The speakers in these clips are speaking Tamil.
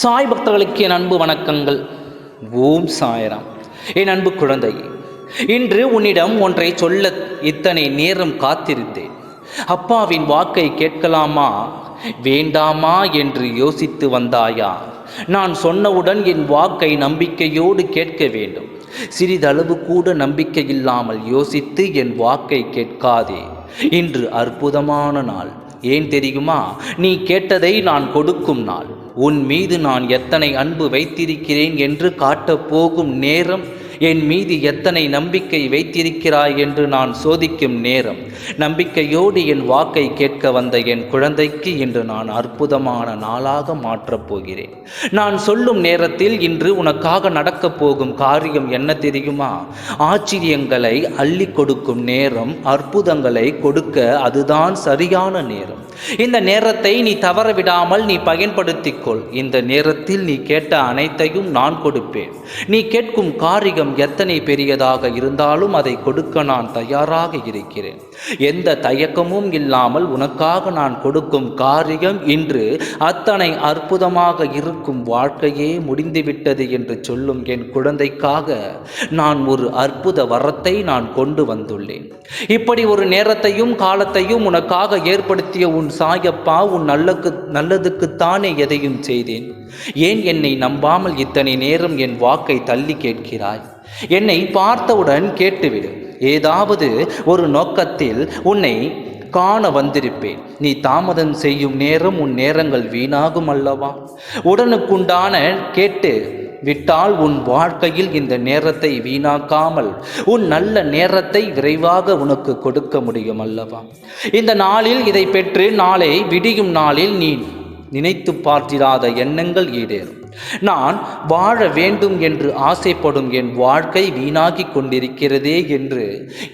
சாய் பக்தர்களுக்கு என் அன்பு வணக்கங்கள். ஓம் சாயராம். என் அன்பு குழந்தை இன்று உன்னிடம் ஒன்றை சொல்ல இத்தனை நேரம் காத்திருந்தேன். அப்பாவின் வாக்கை கேட்கலாமா? வேண்டாமா என்று யோசித்து வந்தாயா? நான் சொன்னவுடன் என் வாக்கை நம்பிக்கையோடு கேட்க வேண்டும். சிறிதளவு கூட நம்பிக்கை இல்லாமல் யோசித்து என் வாக்கை கேட்காதே. இன்று அற்புதமான நாள். ஏன் தெரியுமா? நீ கேட்டதை நான் கொடுக்கும் நாள். உன் மீது நான் எத்தனை அன்பு வைத்திருக்கிறேன் என்று காட்டப் போகும் நேரம் என் மீது எத்தனை நம்பிக்கை வைத்திருக்கிறாய் என்று நான் சோதிக்கும் நேரம். நம்பிக்கையோடு என் வாக்கை கேட்க வந்த என் குழந்தைக்கு இன்று நான் அற்புதமான நாளாக மாற்றப் போகிறேன். நான் சொல்லும் நேரத்தில் இன்று உனக்காக நடக்கப் போகும் காரியம் என்ன தெரியுமா? ஆச்சரியங்களை அள்ளி கொடுக்கும் நேரம் அற்புதங்களை கொடுக்க அதுதான் சரியான நேரம். இந்த நேரத்தை நீ தவற விடாமல் நீ பயன்படுத்திக் கொள் இந்த நேரத்தில் நீ கேட்ட அனைத்தையும் நான் கொடுப்பேன். நீ கேட்கும் காரியம் எத்தனை பெரியதாக இருந்தாலும் அதை கொடுக்க நான் தயாராக இருக்கிறேன். எந்த தயக்கமும் இல்லாமல் உனக்காக நான் கொடுக்கும் காரியம் இன்று அத்தனை அற்புதமாக இருக்கும் வாழ்க்கையே முடிந்துவிட்டது என்று சொல்லும் என் குழந்தைக்காக நான் ஒரு அற்புத வரத்தை நான் கொண்டு வந்துள்ளேன். இப்படி ஒரு நேரத்தையும் காலத்தையும் உனக்காக ஏற்படுத்திய உன் சாயப்பா உன் நல்லக்கு நல்லதுக்குத்தானே எதையும் செய்தேன். ஏன் என்னை நம்பாமல் இத்தனை நேரம் என் வாக்கை தள்ளி கேட்கிறாய்? என்னை பார்த்தவுடன் கேட்டுவிடு. ஏதாவது ஒரு நோக்கத்தில் உன்னை காண வந்திருப்பேன். நீ தாமதம் செய்யும் நேரம் உன் நேரங்கள் வீணாகும் அல்லவா? உடனுக்குண்டான கேட்டு விட்டால் உன் வாழ்க்கையில் இந்த நேரத்தை வீணாக்காமல் உன் நல்ல நேரத்தை விரைவாக உனக்கு கொடுக்க முடியும் அல்லவா? இந்த நாளில் இதை பெற்று நாளை விடியும் நாளில் நீ நினைத்து பார்த்திராத எண்ணங்கள் ஈடேறும். நான் வாழ வேண்டும் என்று ஆசைப்படும் என் வாழ்க்கை வீணாகி கொண்டிருக்கிறதே என்று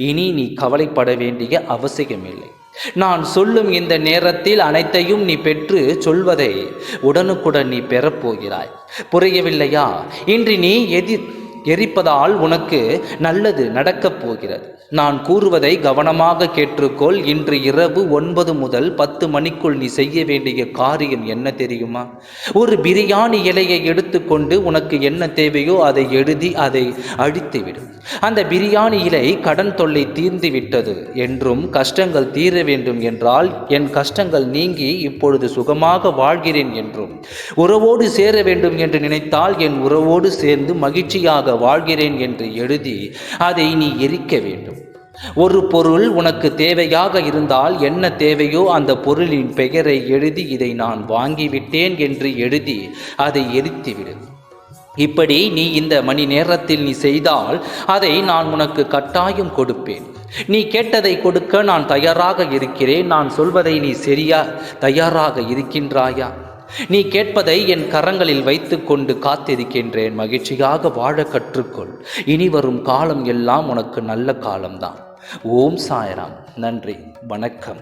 இனி நீ கவலைப்பட வேண்டிய அவசியமில்லை. நான் சொல்லும் இந்த நேரத்தில் அனைத்தையும் நீ பெற்று சொல்வதை உடனுக்குடன் நீ பெறப்போகிறாய். புரியவில்லையா? இன்று நீ எதிர் எரிப்பதால் உனக்கு நல்லது நடக்கப் போகிறது. நான் கூறுவதை கவனமாக கேட்டுக்கொள். இன்று இரவு ஒன்பது முதல் பத்து மணிக்குள் நீ செய்ய வேண்டிய காரியம் என்ன தெரியுமா? ஒரு பிரியாணி இலையை எடுத்துக்கொண்டு உனக்கு என்ன தேவையோ அதை எழுதி அதை அழித்துவிடு அந்த பிரியாணி இலை கடன் தொல்லை தீர்ந்து விட்டது என்றும் கஷ்டங்கள் தீர வேண்டும் என்றால் என் கஷ்டங்கள் நீங்கி இப்பொழுது சுகமாக வாழ்கிறேன் என்றும். உறவோடு சேர வேண்டும் என்று நினைத்தால் என் உறவோடு சேர்ந்து மகிழ்ச்சியாக வாழ்கிறேன் என்று எழுதி அதை நீ எரிக்க வேண்டும். ஒரு பொருள் உனக்கு தேவையாக இருந்தால் என்ன தேவையோ அந்த பொருளின் பெயரை எழுதி இதை நான் வாங்கிவிட்டேன் என்று எழுதி அதை எரித்துவிடு. இப்படி நீ இந்த மணி நேரத்தில் நீ செய்தால் அதை நான் உனக்கு கட்டாயம் கொடுப்பேன். நீ கேட்டதை கொடுக்க நான் தயாராக இருக்கிறேன். நான் சொல்வதை நீ சரியா தயாராக இருக்கின்றாயா? நீ கேட்பதை என் கரங்களில் வைத்துக்கொண்டு காத்திருக்கின்றேன். மகிழ்ச்சியாக வாழ கற்றுக்கொள். இனி வரும் காலம் எல்லாம் உனக்கு நல்ல காலம்தான். ஓம் சாயராம். நன்றி. வணக்கம்.